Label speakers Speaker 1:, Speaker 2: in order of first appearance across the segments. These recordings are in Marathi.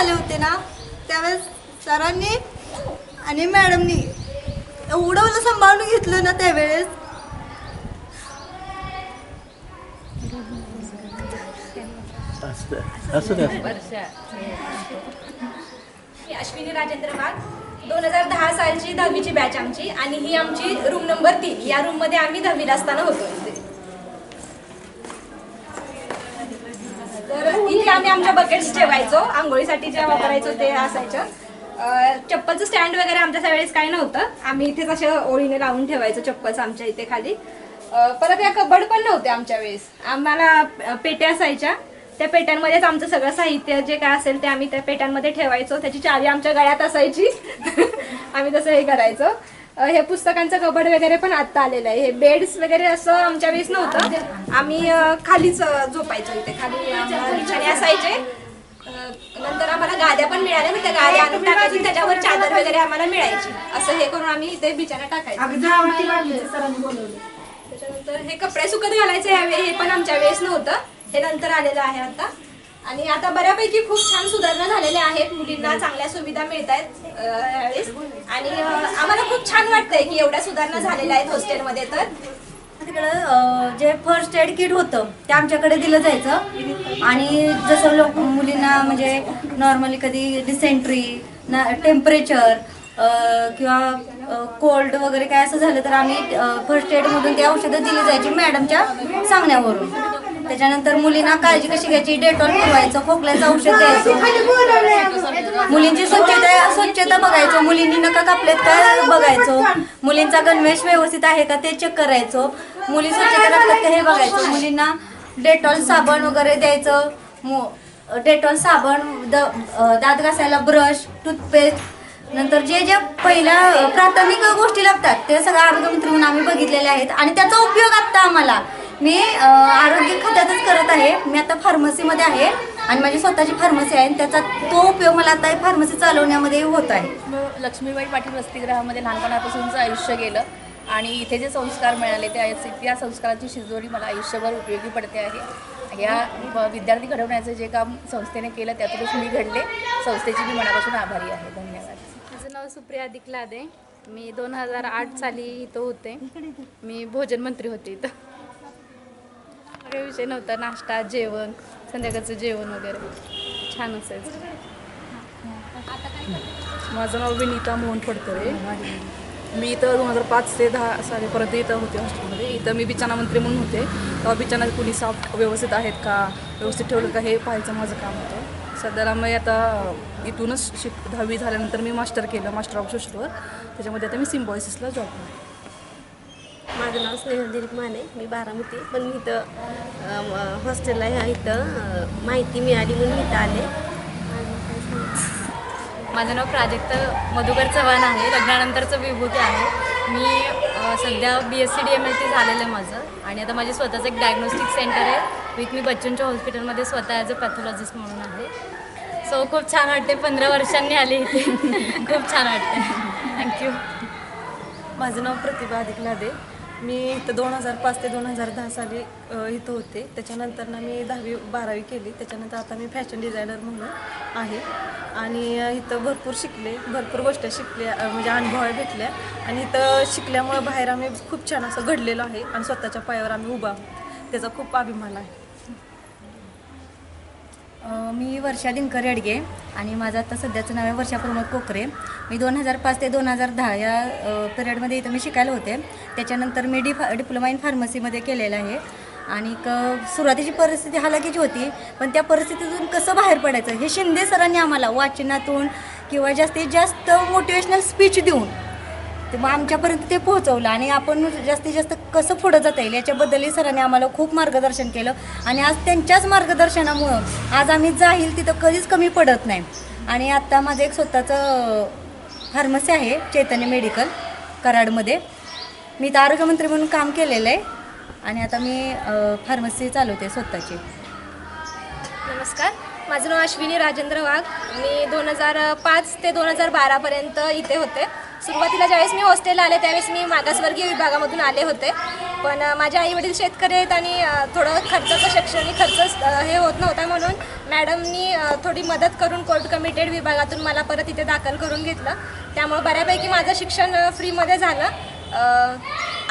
Speaker 1: झाले होते ना त्यावेळेस सरांनी आणि मॅडमनी एवढं मला सांभाळून घेतलं ना त्यावेळेस.
Speaker 2: अश्विनी राजेंद्र वाघ दोन हजार दहा सालची दहावीची बॅच आमची आणि ही आमची रूम नंबर तीन. या रूममध्ये आम्ही दहावीला असताना होतो इथे. तर इथे आम्ही आमच्या बकेट्स ठेवायचो. आंघोळीसाठी जे वापरायचो ते असायचं. चप्पलचं स्टँड वगैरे आमच्या वेळेस काही नव्हतं. आम्ही इथेच अशा ओळीने लावून ठेवायचो चप्पल्स आमच्या इथे खाली. परत या कबड पण नव्हते आमच्या वेळेस. आम्हाला पेट्या असायच्या. त्या पेट्यांमध्येच आमचं सगळं साहित्य जे काय असेल ते आम्ही त्या पेट्यांमध्ये ठेवायचो. त्याची चावी आमच्या गळ्यात असायची. आम्ही तसं हे करायचो. हे पुस्तकांचं कबड वगैरे पण आता आलेलं आहे. हे बेड्स वगैरे असं आमच्या वेळेस नव्हतं. आम्ही खालीच झोपायचो इथे. खाली असायचे. नंतर आम्हाला गाद्या पण मिळाल्या मग त्या गाद्या आणून टाकायची. त्याच्यावर चादर वगैरे आम्हाला मिळायची. असं हे करून आम्ही इथे बिछाना टाकायचो. त्याच्यानंतर हे कपडे सुकत घालायचे यावेळी. हे पण आमच्या वेळेस नव्हतं. हे नंतर आलेलं आहे आता. आणि आता बऱ्यापैकी खूप छान सुधारणा झालेल्या आहेत. मुलींना चांगल्या सुविधा मिळत आहेत आणि आम्हाला खूप छान वाटतंय की एवढ्या सुधारणा झालेल्या आहेत हॉस्टेलमध्ये तर.
Speaker 3: तिकडं जे फर्स्ट एड किट होतं ते आमच्याकडे दिलं जायचं. आणि जसं लोक मुलींना म्हणजे नॉर्मली कधी डिसेंट्री ना टेम्परेचर किंवा कोल्ड वगैरे काय असं झालं तर आम्ही फर्स्ट एडमधून ते औषधं दिली जायची मॅडमच्या सांगण्यावरून. त्याच्यानंतर मुलींना काळजी कशी घ्यायची? डेटॉल फिरवायचं खोकल्याचं औषध द्यायचं. मुलींची स्वच्छता स्वच्छता बघायचो. मुलींनी नका कापलेत काय बघायचो. मुलींचा गणवेश व्यवस्थित आहे का ते चेक करायचो. मुली स्वच्छता राखतात का हे बघायचं. मुलींना डेटॉल साबण वगैरे द्यायचं. मु- डेटॉल साबण द दात घासायला ब्रश टूथपेस्ट नंतर जे जे पहिल्या प्राथमिक गोष्टी लागतात ते सगळं आरोग्यमंत्री म्हणून आम्ही बघितलेले आहेत. आणि त्याचा उपयोग आता आम्हाला. मी आरोग्य खात्यातच करत आहे. मी आता फार्मसीमध्ये आहे आणि माझी स्वतःची फार्मसी आहे आणि त्याचा तो उपयोग मला आता फार्मसी चालवण्यामध्ये होत आहे.
Speaker 4: मग लक्ष्मीबाई पाटील वसतिगृहामध्ये लहानपणापासूनचं आयुष्य गेलं आणि इथे जे संस्कार मिळाले त्या त्या संस्काराची शिजोरी मला आयुष्यभर उपयोगी पडते आहे. या विद्यार्थी घडवण्याचं जे काम संस्थेने केलं त्यातूनच मी घडले. संस्थेची मी मनापासून आभारी आहे. धन्यवाद.
Speaker 5: माझं नाव सुप्रिया दिकलादे. मी दोन हजार आठ साली इथं होते. मी भोजन मंत्री होते इथं. काही विषय नव्हता. नाश्ता जेवण संध्याकाळचं जेवण वगैरे. छान असायचं.
Speaker 6: माझं नाव विनीता मोहन फडतरे मी इथं दोन हजार पाच ते दहा सालीपर्यंत इथं होते हॉस्टेलमध्ये. इथं मी बिचाना मंत्री म्हणून होते. तेव्हा बिचाना कुणी साफ व्यवस्थित आहेत का? व्यवस्थित ठेवलं का? हे पाहायचं माझं काम होतं. सध्याला मी आता इथूनच शिक दहावी झाल्यानंतर मी मास्टर केलं मास्टर ऑफ सोशलवर त्याच्यामध्ये आता मी सिम्बॉयसिसला जॉब करते.
Speaker 7: माझं नाव स्नेहल दिलीप माने मी बारामती. पण मी इथं हॉस्टेलला ह्या इथं माहिती मिळाली म्हणून इथं आले.
Speaker 8: माझं नाव प्राजक्त मधुकर चव्हाण आहे. लग्नानंतरचं विभूती आहे. मी सध्या B S C D M L T झालेलं आहे माझं. आणि आता माझे स्वतःचं एक डायग्नोस्टिक सेंटर आहे विथ मी बच्चूंच्या हॉस्पिटलमध्ये स्वतः ॲज अ पॅथॉलॉजिस्ट म्हणून आहे. सो खूप छान वाटते पंधरा वर्षांनी आले इथे. खूप छान वाटते थँक्यू
Speaker 9: माझं नाव प्रतिभा अधिकलादे मी इथं दोन हजार पाच ते दोन हजार दहा साली इथं होते. त्याच्यानंतर ना मी दहावी बारावी केली. त्याच्यानंतर आता मी फॅशन डिझायनर म्हणून आहे. आणि इथं भरपूर शिकले. भरपूर गोष्टी शिकल्या म्हणजे अनुभव भेटल्या. आणि इथं शिकल्यामुळं बाहेर आम्ही खूप छान असं घडलेलो आहे. आणि स्वतःच्या पायावर आम्ही उभा आहोत. त्याचा खूप अभिमान आहे.
Speaker 3: मी वर्षा दिनकर येडगे आणि माझं आता सध्याचं नाव आहे वर्षा प्रमोद कोकरे. मी दोन हजार पाच ते दोन हजार दहा या पिरियडमध्ये इथं मी शिकायला होते. त्याच्यानंतर मी डी फा डिप्लोमा इन फार्मसीमध्ये केलेलं आहे. आणि क सुरुवातीची परिस्थिती हालाकीची होती पण त्या परिस्थितीतून कसं बाहेर पडायचं हे शिंदे सरांनी आम्हाला वाचनातून किंवा जास्तीत जास्त मोटिवेशनल स्पीच देऊन ते मग आमच्यापर्यंत ते पोहोचवलं आणि आपण जास्तीत जास्त कसं पुढं जाता येईल याच्याबद्दलही सरांनी आम्हाला खूप मार्गदर्शन केलं. आणि आज त्यांच्याच मार्गदर्शनामुळं आज आम्ही जाईल तिथं कधीच कमी पडत नाही. आणि आत्ता माझं एक स्वतःचं फार्मसी आहे चैतन्य मेडिकल कराडमध्ये. मी तर आरोग्यमंत्री म्हणून काम केलेलं आहे. आणि आता मी फार्मसी चालवते स्वतःची.
Speaker 2: नमस्कार. माझं नाव अश्विनी राजेंद्र वाघ. मी दोन हजार पाच ते दोन हजार बारापर्यंत इथे होते. सुरुवातीला ज्यावेळेस मी हॉस्टेलला आले त्यावेळेस मी मागासवर्गीय विभागामधून आले होते. पण माझे आईवडील शेतकरी आहेत आणि थोडं खर्चाचं शैक्षणिक खर्च हे होत नव्हता म्हणून मॅडमनी थोडी मदत करून कोर्ट कमिटेड विभागातून मला परत इथे दाखल करून घेतलं. त्यामुळे बऱ्यापैकी माझं शिक्षण फ्रीमध्ये झालं.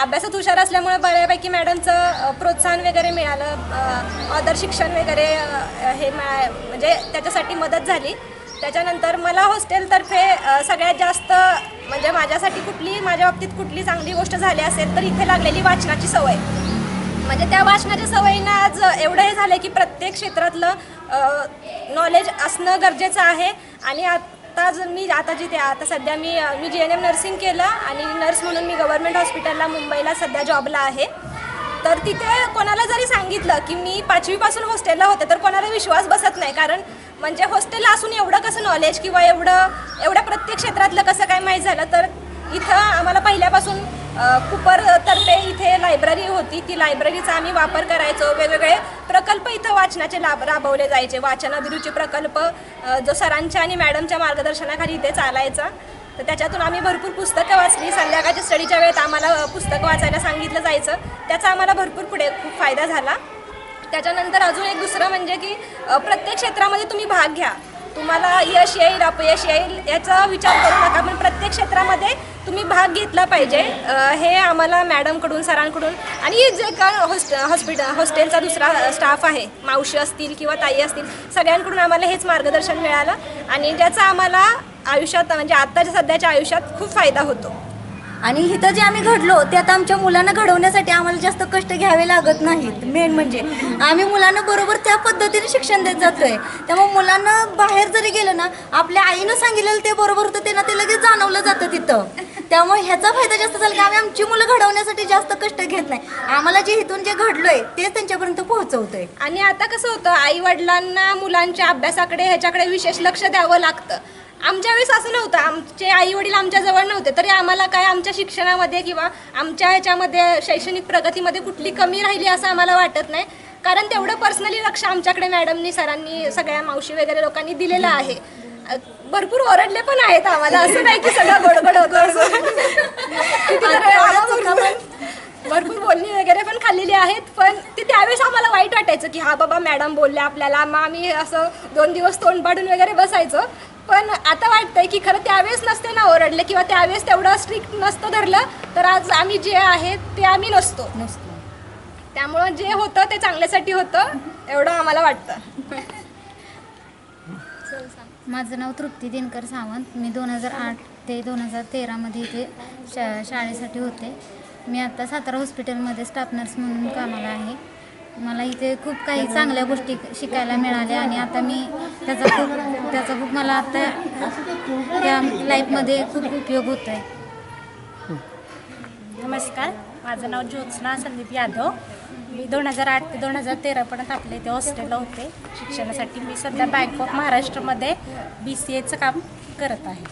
Speaker 2: अभ्यासात हुशार असल्यामुळे बऱ्यापैकी मॅडमचं प्रोत्साहन वगैरे मिळालं. ऑदर शिक्षण वगैरे हे मिळा म्हणजे त्याच्यासाठी मदत झाली. त्याच्यानंतर मला हॉस्टेलतर्फे सगळ्यात जास्त म्हणजे माझ्यासाठी कुठली माझ्या बाबतीत कुठली चांगली गोष्ट झाली असेल तर इथे लागलेली वाचनाची सवय. म्हणजे त्या वाचनाच्या सवयीनं आज एवढं हे झालं की प्रत्येक क्षेत्रातलं नॉलेज असणं गरजेचं आहे. आणि आता जर मी आता जिथे आता सध्या मी मी जी एन एम नर्सिंग केलं आणि नर्स म्हणून मी गव्हर्नमेंट हॉस्पिटलला मुंबईला सध्या जॉबला आहे. तर तिथे कोणाला जरी सांगितलं की मी पाचवीपासून हॉस्टेलला होते तर कोणाला विश्वास बसत नाही. कारण म्हणजे हॉस्टेलला असून एवढं कसं नॉलेज किंवा एवढं एवढ्या प्रत्येक क्षेत्रातलं कसं काय माहीत झालं तर इथं आम्हाला पहिल्यापासून अ, कुपरतर्फे इथे लायब्ररी होती. ती लायब्ररीचा आम्ही वापर करायचो. वेगवेगळे प्रकल्प इथं वाचनाचे लाभ राबवले जायचे. वाचन अभिरुची प्रकल्प जो सरांच्या आणि मॅडमच्या मार्गदर्शनाखाली इथे चालायचा. तर त्याच्यातून आम्ही भरपूर पुस्तकं वाचली. संध्याकाळच्या स्टडीच्या वेळेत आम्हाला पुस्तकं वाचायला सांगितलं जायचं. त्याचा आम्हाला भरपूर पुढे खूप फायदा झाला. त्याच्यानंतर अजून एक दुसरं म्हणजे की प्रत्येक क्षेत्रामध्ये तुम्ही भाग घ्या. तुम्हाला यश येईल अपयश येईल याचा विचार करू नका पण प्रत्येक क्षेत्रामध्ये तुम्ही भाग घेतला पाहिजे. हे आम्हाला मॅडमकडून सरांकडून आणि जे का हॉस्ट हॉस्पिटल हॉस्टेलचा दुसरा स्टाफ आहे मावशी असतील किंवा ताई असतील सगळ्यांकडून आम्हाला हेच मार्गदर्शन मिळालं आणि ज्याचा आम्हाला आयुष्यात म्हणजे आत्ताच्या सध्याच्या आयुष्यात खूप फायदा होतो.
Speaker 10: आणि इथं जे आम्ही घडलो ते आता आमच्या मुलांना घडवण्यासाठी आम्हाला जास्त कष्ट घ्यावे लागत नाहीत. मेन म्हणजे आम्ही मुलांना बरोबर त्या पद्धतीने शिक्षण देत जातोय. त्यामुळे मुलांना बाहेर जरी गेलं ना आपल्या आईनं सांगितलेलं ते बरोबर होतं त्यांना ते लगेच जाणवलं जातं तिथं. त्यामुळे ह्याचा फायदा जास्त झाला की आम्ही आमची मुलं घडवण्यासाठी जास्त कष्ट घेत नाही. आम्हाला जे इथून जे घडलोय तेच त्यांच्यापर्यंत पोहोचवतोय.
Speaker 2: आणि आता कसं होतं आई वडिलांना मुलांच्या अभ्यासाकडे ह्याच्याकडे विशेष लक्ष द्यावं लागतं. आमच्या वेळेस असं नव्हतं. आमचे आई वडील आमच्या जवळ नव्हते. तरी आम्हाला काय आमच्या शिक्षणामध्ये किंवा आमच्या ह्याच्यामध्ये शैक्षणिक प्रगतीमध्ये कुठली कमी राहिली असं आम्हाला वाटत नाही. कारण तेवढं पर्सनली लक्ष आमच्याकडे मॅडमनी सरांनी सगळ्या मावशी वगैरे लोकांनी दिलेलं आहे. भरपूर ओरडले पण आहेत आम्हाला. असं नाही की सगळं गोडगोड होतं भरपूर बोलणी वगैरे पण खाल्लेली आहेत. पण ती त्यावेळेस आम्हाला वाईट वाटायचं की हा बाबा मॅडम बोलले आपल्याला. मग आम्ही असं दोन दिवस तोंड पाडून वगैरे बसायचो. पण आता वाटतंय की खरं त्यावेळेस नसते ना ओरडले किंवा त्यावेळेस तेवढं स्ट्रिक्ट नसतं धरलं तर आज आम्ही जे आहेत ते आम्ही नसतो. त्यामुळं जे होतं ते चांगल्यासाठी होतं एवढं आम्हाला वाटतं.
Speaker 11: माझं नाव तृप्ती दिनकर सावंत. मी दोन हजार आठ ते दोन हजार तेरामध्ये इथे शा शाळेसाठी होते. मी आता सातारा हॉस्पिटलमध्ये स्टाफ नर्स म्हणून कामाला आहे. मला इथे खूप काही चांगल्या गोष्टी शिकायला मिळाल्या आणि आता मी त्याचा खूप त्याचा खूप मला आता त्या लाईफमध्ये खूप उपयोग होतो आहे
Speaker 12: नमस्कार. माझं नाव ज्योत्स्ना संदीप यादव. मी दोन हजार आठ ते दोन हजार तेरापर्यंत आपल्या इथे हॉस्टेलला होते. शिक्षणासाठी मी सध्या बँक ऑफ महाराष्ट्रामध्ये बी सी एचं काम करत आहे.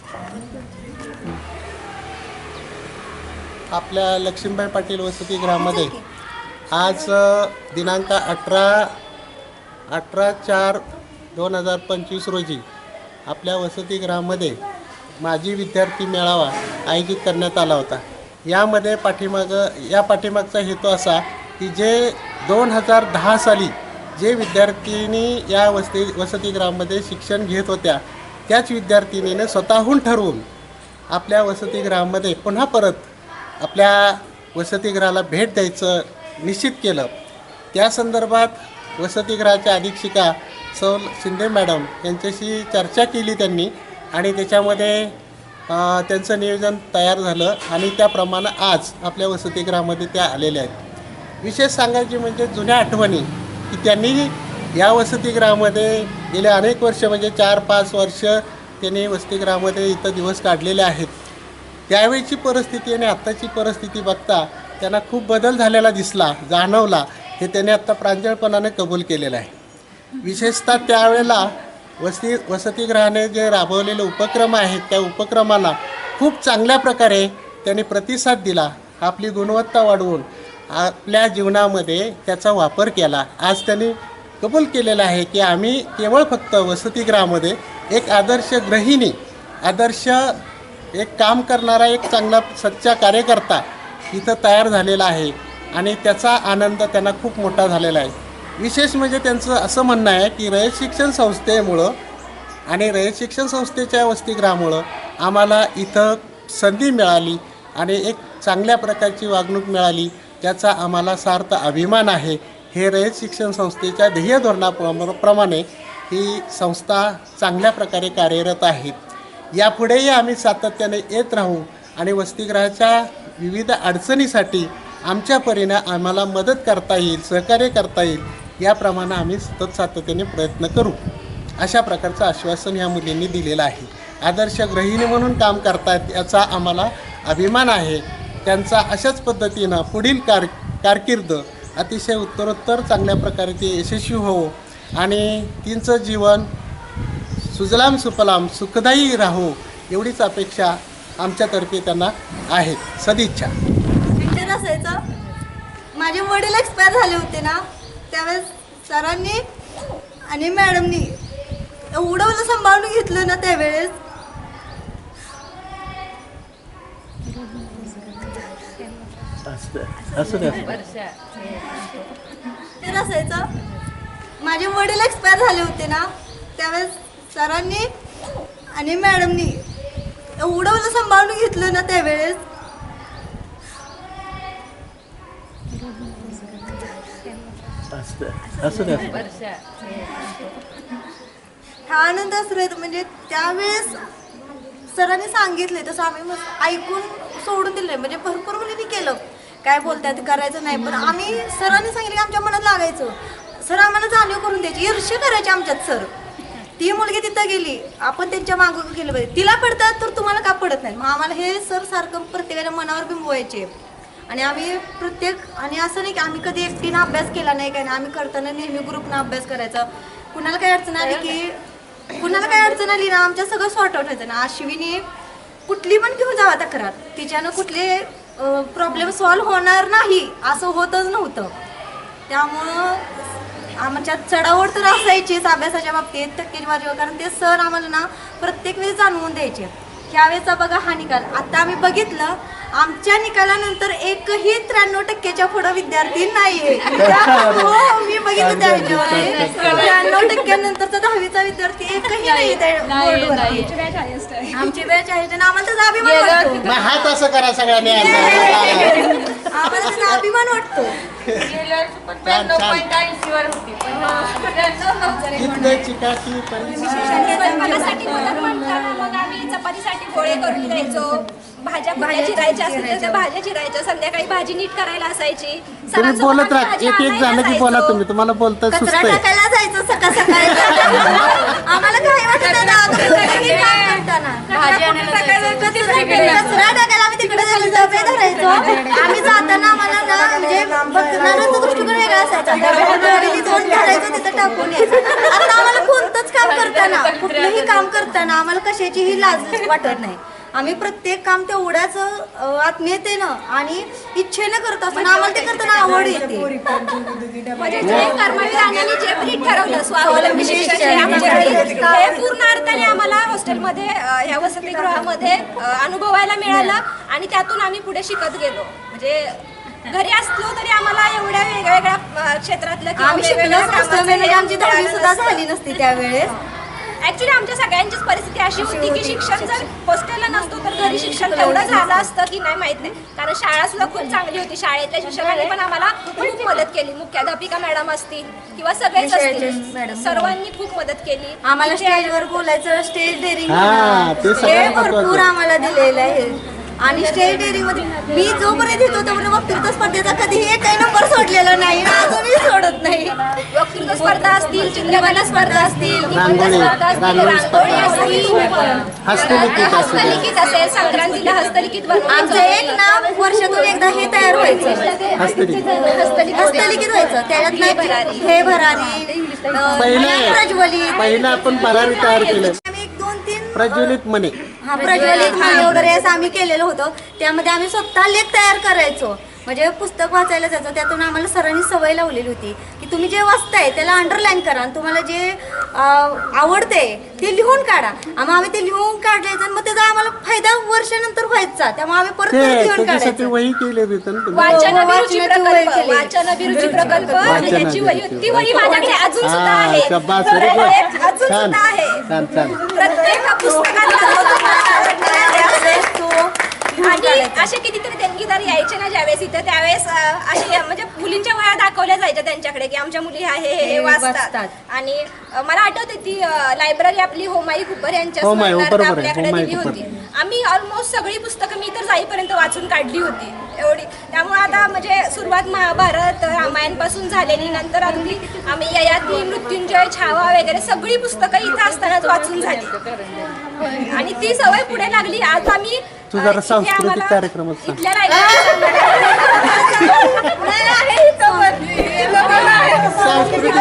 Speaker 13: आपल्या लक्ष्मीबाई पाटील वसतिगृहामध्ये आज दिनांक अठरा अठरा चार दोन हजार पंचवीस रोजी आपल्या वसतिगृहामध्ये माजी विद्यार्थी मेळावा आयोजित करण्यात आला होता. यामध्ये पाठीमागं या पाठीमागचा हेतू असा की जे दोन हजार दहा साली जे विद्यार्थिनी या वसती वसतिगृहामध्ये शिक्षण घेत होत्या त्याच विद्यार्थिनीने स्वतःहून ठरवून आपल्या वसतिगृहामध्ये पुन्हा परत आपल्या वसतिगृहाला भेट द्यायचं निश्चित केलं. त्या संदर्भात वसतिगृहाच्या अधीक्षिका सौ शिंदे मॅडम यांच्याशी चर्चा केली त्यांनी आणि त्याच्यामध्ये त्यांचं नियोजन तयार झालं आणि त्याप्रमाणे आज आपल्या वसतिगृहामध्ये त्या आलेल्या आहेत. विशेष सांगायची म्हणजे जुन्या आठवणी की त्यांनी या वसतिगृहामध्ये गेले अनेक वर्ष म्हणजे चार पाच वर्ष त्यांनी वसतिगृहामध्ये इथं दिवस काढलेले आहेत. त्यावेळची परिस्थिती आणि आत्ताची परिस्थिती बघता त्यांना खूप बदल झालेला दिसला जाणवला. हे त्याने आत्ता प्रांजळपणाने कबूल केलेलं आहे. विशेषतः त्यावेळेला वसती वसतिगृहाने जे राबवलेले उपक्रम आहेत त्या उपक्रमाला खूप चांगल्या प्रकारे त्यांनी प्रतिसाद दिला. आपली गुणवत्ता वाढवून आपल्या जीवनामध्ये त्याचा वापर केला. आज त्यांनी कबूल केलेलं आहे की आम्ही केवळ फक्त वसतिगृहामध्ये एक आदर्श गृहिणी आदर्श एक काम करणारा एक चांगला सच्चा कार्यकर्ता इथं तयार झालेला आहे. आणि त्याचा आनंद त्यांना खूप मोठा झालेला आहे. विशेष म्हणजे त्यांचं असं म्हणणं आहे की रयत शिक्षण संस्थेमुळं आणि रयत शिक्षण संस्थेच्या वसतिगृहामुळं आम्हाला इथं संधी मिळाली आणि एक चांगल्या प्रकारची वागणूक मिळाली त्याचा आम्हाला सार्थ अभिमान आहे. हे रयत शिक्षण संस्थेच्या ध्येय धोरणाप्रमाणे ही संस्था चांगल्या प्रकारे कार्यरत आहेत यापुढेही आम्ही सातत्याने येत राहू आणि वसतिगृहाच्या विविध अडचणीसाठी आमच्या परीनं आम्हाला मदत करता येईल सहकार्य करता येईल याप्रमाणे आम्ही सतत सातत्याने प्रयत्न करू. अशा प्रकारचं आश्वासन ह्या मुलींनी दिलेलं आहे. आदर्श गृहिणी म्हणून काम करतात याचा आम्हाला अभिमान आहे. त्यांचा अशाच पद्धतीनं पुढील कार कारकीर्द अतिशय उत्तरोत्तर चांगल्या प्रकारे ते यशस्वी होवो आणि तिचं जीवन सुजलाम सुफलाम सुखदायी राहो एवढीच अपेक्षा आमच्यातर्फे त्यांना आहेत सदिच्छा.
Speaker 3: असायचं. माझे वडील एक्सपायर झाले होते ना. त्यावेळेस सरांनी आणि मॅडमनी एवढं मला सांभाळून घेतलं ना त्यावेळेस. ते असायचं माझे वडील एक्सपायर झाले होते ना त्यावेळेस सरांनी आणि मॅडमनी एवढं मला सांभाळून घेतलं ना त्यावेळेस.
Speaker 13: असं
Speaker 3: हा आनंद असतो म्हणजे त्यावेळेस सरांनी सांगितले तसं आम्ही मस्त ऐकून सोडून दिले म्हणजे भरपूर मुलींनी केलं. काय बोलतात करायचं नाही पण आम्ही सरांनी सांगितलं की आमच्या मनात लागायचं. सर आम्हाला जाणीव करून द्यायची. ईर्ष्य करायची आमच्यात सर. ती मुलगी तिथं गेली. आपण त्यांच्या मागं गेलं पाहिजे. तिला पडतात तर तुम्हाला का पडत नाही? मग आम्हाला हे सर सारखं प्रत्येकाच्या मनावर बिंबवायचे. आणि आम्ही प्रत्येक आणि असं नाही की आम्ही कधी एकटीनं अभ्यास केला नाही काय नाही आम्ही करताना नेहमी ग्रुपनं अभ्यास करायचा. कुणाला काय अडचण आली की कुणाला काय अडचण आली ना आमच्या सगळं सॉर्ट आउट व्हायचं. ना अश्विनी कुठली पण घेऊन जावा तक्रार. तिच्यानं कुठले प्रॉब्लेम सॉल्व्ह होणार नाही असं होतच नव्हतं. त्यामुळं आमच्या चढावड तर असायचीच अभ्यासाच्या बाबतीत टक्केवारीवर कारण ते सर आम्हाला ना प्रत्येक वेळेस जाणवून द्यायचे. ह्यावेळेचा बघा हा निकाल आता आम्ही बघितलं आमच्या निकालानंतर एकही त्र्याण्णव टक्क्याच्या पुढे विद्यार्थी नाहीये. हो मी बघितलं त्या ह्याच्यावर त्र्याण्णव टक्क्यानंतरचा दहावीचा विद्यार्थी एकही नाही त्या बोर्डवर आमची बॅच आहे. आणि आम्हाला त्याचा अभिमान वाटतो.
Speaker 13: मग हात असं करा सगळ्यांनी.
Speaker 3: आम्हाला त्याचा अभिमान वाटतो.
Speaker 13: चिकाटी
Speaker 2: मग आम्ही चपातीसाठी गोळे करून द्यायचो. भाज्या भाज्या चिरायच्या असतील तर त्या भाज्या चिरायच्या संध्याकाळी भाजी नीट करायला असायची.
Speaker 13: तुम्ही बोलत राहा
Speaker 2: भाजी
Speaker 13: एक एक
Speaker 2: आणायला
Speaker 13: झालं की बोला
Speaker 2: जायचो.
Speaker 13: तुम्ही तुम्हाला बोलता
Speaker 3: कचरा टाकायला जायचं सकाळ सकाळी. आम्हाला काय वाटत नाही ना, तुम्ही सगळे काम करताना. कचरा टाकायला आम्ही तिकडे जायचो, डबे धरायचो आम्ही जाताना आम्हाला ना म्हणजे बघणाऱ्यांचा दृष्टिकोन वेगळा असायचा. जाऊन धरायचं तिथं टाकून यायचं. आता आम्हाला कोणतंच काम करताना कुठलंही काम करताना आम्हाला कशाचीही लाज वाटत नाही. आम्ही प्रत्येक काम तेवढ्याच आत्मीयतेनं आणि इच्छेनं करत असतो. आम्हाला ते करताना आवड येते.
Speaker 2: म्हणजे ठरवलं स्वावलंबी हे वेळी हे पूर्ण अर्थाने आम्हाला हॉस्टेलमध्ये ह्या वसतिगृहामध्ये अनुभवायला मिळालं आणि त्यातून आम्ही पुढे शिकत गेलो. म्हणजे घरी असलो तरी आम्हाला एवढ्या क्षेत्रातलं किंवा
Speaker 3: आम्ही
Speaker 2: वेगवेगळ्या
Speaker 3: शिकलोच नसतो
Speaker 2: कामाचं
Speaker 3: म्हणजे आमची दहावी सुद्धा
Speaker 2: नसतं.
Speaker 3: झाली नसती त्यावेळेस.
Speaker 2: ऍक्च्युली आमच्या सगळ्यांचीच परिस्थिती अशी होती की शिक्षण जर हॉस्टेलला नसतो तर घरी शिक्षण तेवढं झालं असतं की नाही माहीत नाही. कारण शाळा सुद्धा खूप चांगली होती. शाळेतल्या शिक्षकांनी पण आम्हाला खूप मदत केली. मुख्याध्यापिका मॅडम असतील किंवा सगळेच असतील. सर्वांनी खूप मदत केली.
Speaker 3: आम्हाला स्टेजवर बोलायचं स्टेज डेअरिंग
Speaker 13: हा, ते
Speaker 3: हे भरपूर
Speaker 13: महत्त्वाचं.
Speaker 3: आम्हाला दिलेलं आहे. आणि स्टेज डेअरिंगमध्ये मी जोपर्यंत येतो तोपर्यंत वक्तृत्व स्पर्धेचा कधीही एकही नंबर सोडलेला नाही. अजूनही सोडत नाही.
Speaker 2: वक्तृत्व स्पर्धा असतील चित्रकला स्पर्धा असतील निबंध
Speaker 13: रांगोळी,
Speaker 2: स्पर्धा असतील
Speaker 13: रांगोळी
Speaker 2: रांगोळी
Speaker 13: स्पर्धा.
Speaker 2: असतील.
Speaker 13: हस्तलिखित असू द्या.
Speaker 2: हस्तलिखित असेल संक्रांतीला हस्तलिखित
Speaker 3: आमचं एक नाव वर्षातून एकदा हे तयार व्हायचं.
Speaker 13: हस्तलिखित.
Speaker 3: हस्तलिखित व्हायचं. त्याच्यात
Speaker 2: हे भरारी.
Speaker 3: हे भरारी अं,
Speaker 13: पहिले
Speaker 3: प्रज्वलित.
Speaker 13: पहिलं आपण भरारी तयार केलं. प्रज्वलित मने.
Speaker 3: हा प्रज्वलित वगैरे असं आम्ही केलेलं होतं. त्यामध्ये आम्ही स्वतः लेख तयार करायचो. म्हणजे पुस्तक वाचायला जायचं त्यातून आम्हाला सरांनी सवय लावलेली होती की तुम्ही जे वाचताय त्याला अंडरलाईन करा आणि तुम्हाला जे आवडते ते लिहून काढा. आम्ही आम्ही ते लिहून काढायचं मग त्याचा आम्हाला फायदा वर्षानंतर व्हायचा. त्यामुळे आम्ही परत लिहून काढायचं.
Speaker 13: वही केले
Speaker 2: प्रकल्प ह्याची वही. ती वही माझ्याकडे अजून सुद्धा
Speaker 13: हा
Speaker 2: आहे. अजून सुद्धा प्रत्येक पुस्तकात आणि असे कितीतरी देणगीदार यायचे ना ज्यावेळेस इथं त्यावेळेस असे म्हणजे मुलींच्या वया दाखवल्या जायच्या त्यांच्याकडे की आमच्या मुली ह्या हे हे हे
Speaker 3: हे
Speaker 2: वाचतात. आणि मला आठवते ती लायब्ररी आपली होमाई कुपर यांच्या
Speaker 13: आहे,
Speaker 2: आपल्याकडे दिली. होती. आम्ही ऑलमोस्ट सगळी पुस्तकं मी तर जाईपर्यंत वाचून काढली होती. एवढी. त्यामुळे आता म्हणजे सुरुवात महाभारत रामायणपासून झालेली नंतर अगदी आम्ही ययाती मृत्युंजय छावा वगैरे सगळी पुस्तकं इथं असतानाच वाचून झाली. आणि ती सवय पुढे लागली आज आम्ही
Speaker 13: तू जरा सांस्कृतिक सांग.
Speaker 2: इथल्या.
Speaker 13: सांस्कृतिक